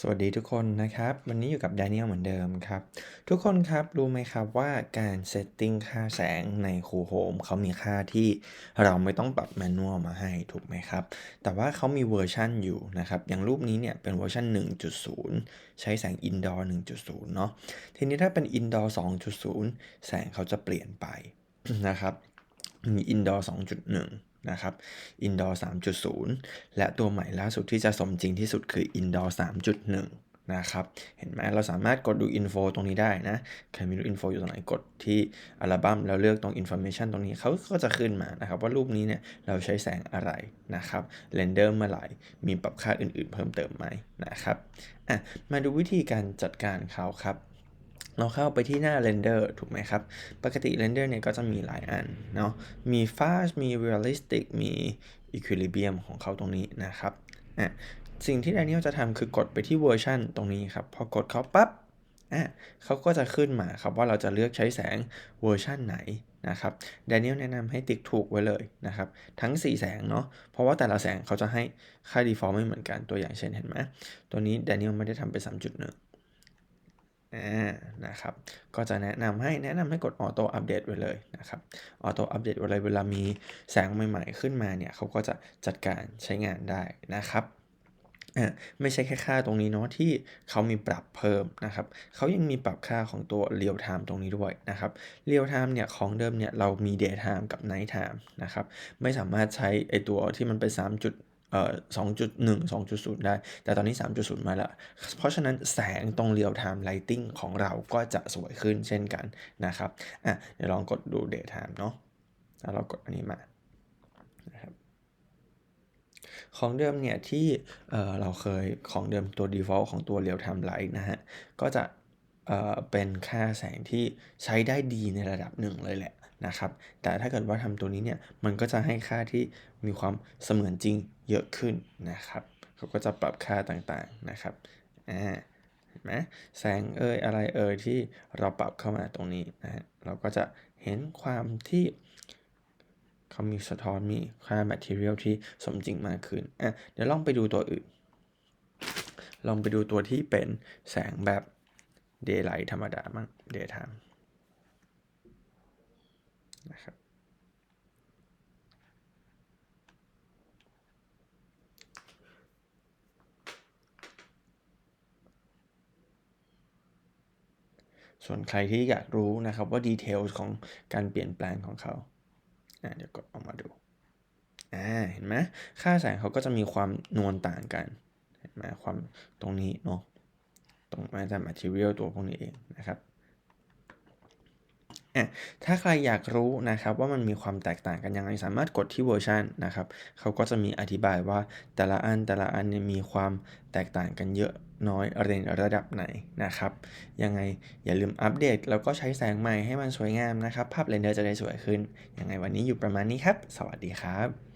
สวัสดีทุกคนนะครับ วันนี้อยู่กับ Daniel เหมือนเดิมครับ ทุกคนครับรู้ไหมครับว่าการเซตติ้งค่าแสงใน Cool Home เขามีค่าที่เราไม่ต้องปรับแมนนวลมาให้ถูกไหมครับ แต่ว่าเขามีเวอร์ชันอยู่นะครับ อย่างรูปนี้เนี่ยเป็นเวอร์ชัน1.0 ใช้แสง Indoor 1.0 เนาะทีนี้ถ้าเป็น Indoor 2.0 แสงเขาจะเปลี่ยนไปนะครับมี Indoor 2.1 นะครับ Indoor 3.0 และตัวใหม่ล่าสุดที่จะสมจริงที่สุดคือ Indoor 3.1 นะครับ เห็นไหมเราสามารถกดดู Info ตรงนี้ได้นะ ใครม่รู้ Info อยู่ตรงไหนกดที่อัลบั้มแล้วเลือกตรง Information ตรงนี้เขาก็จะขึ้นมานะครับ ว่ารูปนี้เนี่ยเราใช้แสงอะไรนะครับเรนเดอร์เมื่อไหร่มีปรับค่าอื่นๆ เพิ่มเติมไหมนะครับอะมาดูวิธีการจัดการเขาครับ เราเข้าไปที่หน้า Render ถูกไหมครับ ปกติ Render เนี่ยก็จะมีหลายอันเนาะ มี Fast มี Realistic มี Equilibrium ของเขาตรงนี้นะครับอะสิ่งที่ Daniel จะทำคือกดไปที่เวอร์ชันตรงนี้ครับ พอกดเขาปั๊บอะเขาก็จะขึ้นมาครับว่าเราจะเลือกใช้แสงเวอร์ชันไหนนะครับ Daniel แนะนำให้ติ๊กถูกไว้เลยนะครับ ทั้ง 4 แสงเนาะเพราะว่าแต่ละแสงเขาจะให้ค่า default ไม่เหมือนกันตัวอย่างเช่นเห็นไหมตัวนี้ Daniel ไม่ได้ทำไป 3.1อ่า นะครับก็จะแนะนำให้แนะนำให้กดออโต้อัปเดตไว้เลยนะครับออโต้อัปเดตไว้เลยเวลามีแสงใหม่ๆขึ้นมาเนี่ยเขาก็จะจัดการใช้งานได้นะครับอ่าไม่ใช่แค่ค่าตรงนี้เนาะที่เขามีปรับเพิ่มนะครับเขายังมีปรับค่าของตัว real time ตรงนี้ด้วยนะครับ real time เนี่ยของเดิมเนี่ยเรามี day time กับ night time นะครับไม่สามารถใช้ไอตัวที่มันเป็น3จุด เอ่อ2.1 2.0 ได้ แต่ตอนนี้ 3.0 มาแล้ว เพราะฉะนั้นแสงตรง real time lighting ของเราก็จะสวยขึ้นเช่นกันนะครับอะเดี๋ยวลองกดดู day time เนาะแล้วเรากดอันนี้มานะครับของเดิมเนี่ยที่เเราเคยของเดิมตัว default ของตัว real time light นะฮะ ก็จะเเป็นค่าแสงที่ใช้ได้ดีในระดับหนึ่งเลยแหละ นะครับ แต่ถ้าเกิดว่าทำตัวนี้เนี่ย มันก็จะให้ค่าที่มีความเสมือนจริงเยอะขึ้นนะครับเขาก็จะปรับค่าต่างๆนะครับ อ่าเห็นไหมแสงเอ่ยอะไรเอ่ยที่เราปรับเข้ามาตรงนี้นะฮะ เราก็จะเห็นความที่เขามีสะท้อนมีค่า material ที่สมจริงมากขึ้น อะ เดี๋ยวลองไปดูตัวอื่น ลองไปดูตัวที่เป็นแสงแบบ daylight ธรรมดามั้ง daytime นะครับส่วนใครที่อยากรู้นะครับว่าดีเทลของการเปลี่ยนแปลงของเขาเดี๋ยวกดออกมาดูเห็นไหมค่าแสงเขาก็จะมีความนวลต่างกันเห็นไหมความตรงนี้เนาะตรงมาจาก material ตัวพวกนี้เองนะครับ อะถ้าใครอยากรู้นะครับว่ามันมีความแตกต่างกันยังไงสามารถกดที่เวอร์ชันนะครับเขาก็จะมีอธิบายว่าแต่ละอันแต่ละอันเนี่ยมีความแตกต่างกันเยอะน้อยเรนระดับไหนนะครับยังไงอย่าลืมอัปเดต แล้วก็ใช้แสงใหม่ให้มันสวยงามนะครับ ภาพเรนเดอร์จะได้สวยขึ้นยังไงวันนี้อยู่ประมาณนี้ครับ สวัสดีครับ